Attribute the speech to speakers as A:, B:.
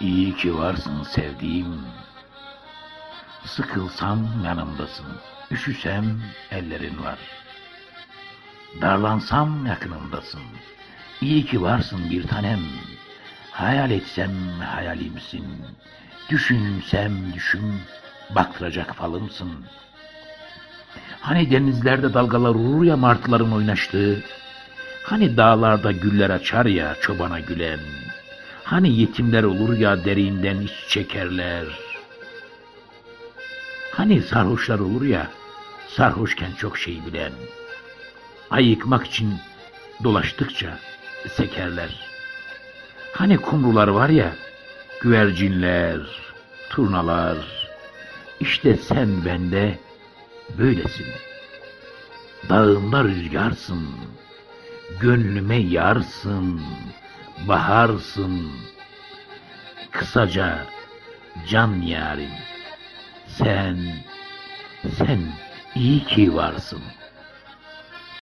A: İyi ki varsın sevdiğim. Sıkılsam yanımdasın. Üşüsem ellerin var. Darlansam yakınımdasın. İyi ki varsın bir tanem. Hayal etsem hayalimsin. Düşünsem düşüm, baktıracak falımsın. Hani denizlerde dalgalar vurur ya martıların oynaştığı. Hani dağlarda güller açar ya çobana gülen. Hani yetimler olur ya derinden iç çekerler. Hani sarhoşlar olur ya sarhoşken çok şey bilen. Ayıkmak için dolaştıkça sekerler. Hani kumrular var ya güvercinler, turnalar. İşte sen bende böylesin. Dağımda rüzgarsın, gönlüme yarsın, baharsın. Kısaca can yarim, sen, sen iyi ki varsın.''